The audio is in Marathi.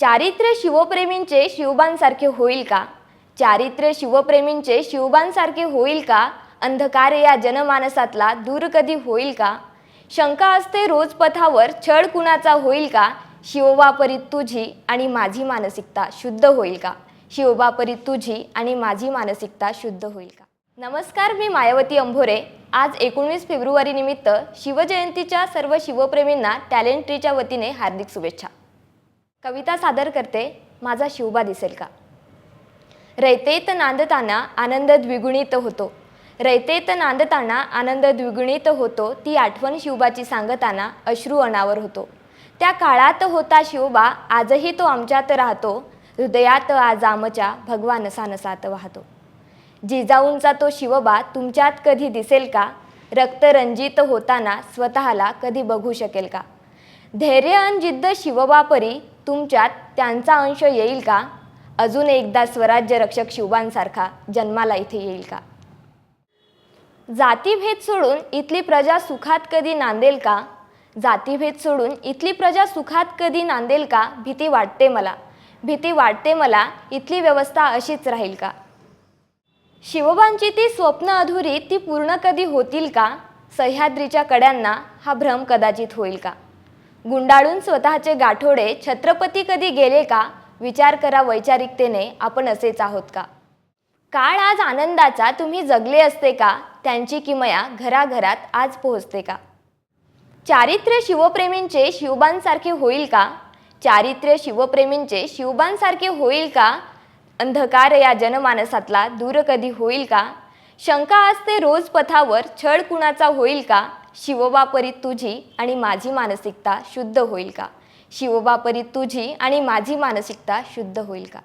चारित्र्य शिवप्रेमींचे शिवबांसारखे होईल का? चारित्र्य शिवप्रेमींचे शिवबांसारखे होईल का? अंधकार या जनमानसातला दूर कधी होईल का? शंका असते रोज पथावर छळ कुणाचा होईल का? शिवबापरीत तुझी आणि माझी मानसिकता शुद्ध होईल का? शिवबापरीत तुझी आणि माझी मानसिकता शुद्ध होईल का? नमस्कार मी मायावती अंभोरे. आज एकोणवीस फेब्रुवारी निमित्त शिवजयंतीच्या सर्व शिवप्रेमींना टॅलेंट ट्रीच्या वतीने हार्दिक शुभेच्छा. कविता सादर करते माझा शिवबा दिसेल का? रयतेत नांदताना आनंद द्विगुणित होतो. रयतेत नांदताना आनंद द्विगुणित होतो ती आठवण शिवबाची सांगताना अश्रू अनावर होतो. त्या काळात होता शिवबा आजही तो आमच्यात राहतो. हृदयात आज आमच्या भगवान नसात वाहतो. जिजाऊंचा तो शिवबा तुमच्यात कधी दिसेल का? रक्तरंजित होताना स्वतःला कधी बघू शकेल का? धैर्य अन जिद्द शिवबापरी तुमच्यात त्यांचा अंश येईल का? अजून एकदा स्वराज्य रक्षक शिवबांसारखा जन्माला इथे येईल का? जातीभेद सोडून इथली प्रजा सुखात कधी नांदेल का? जातीभेद सोडून इथली प्रजा सुखात कधी नांदेल का? भीती वाटते मला. भीती वाटते मला इथली व्यवस्था अशीच राहील का? शिवबांची ती स्वप्न अधुरी ती पूर्ण कधी होतील का? सह्याद्रीच्या कड्यांना हा भ्रम कदाचित होईल का? गुंडाळून स्वतःचे गाठोडे छत्रपती कधी गेले का? विचार करा वैचारिकतेने आपण असेच आहोत का? काळ आज आनंदाचा तुम्ही जगले असते का? त्यांची किमया घराघरात आज पोहोचते का? चारित्र्य शिवप्रेमींचे शिवबांसारखे होईल का? चारित्र्य शिवप्रेमींचे शिवबांसारखे होईल का? अंधकार या जनमानसातला दूर कधी होईल का? शंका असते रोज पथावर छळ कुणाचा होईल का? शिवबापरीत तुझी आणि माझी मानसिकता शुद्ध होईल का? शिवबापरीत तुझी आणि माझी मानसिकता शुद्ध होईल का?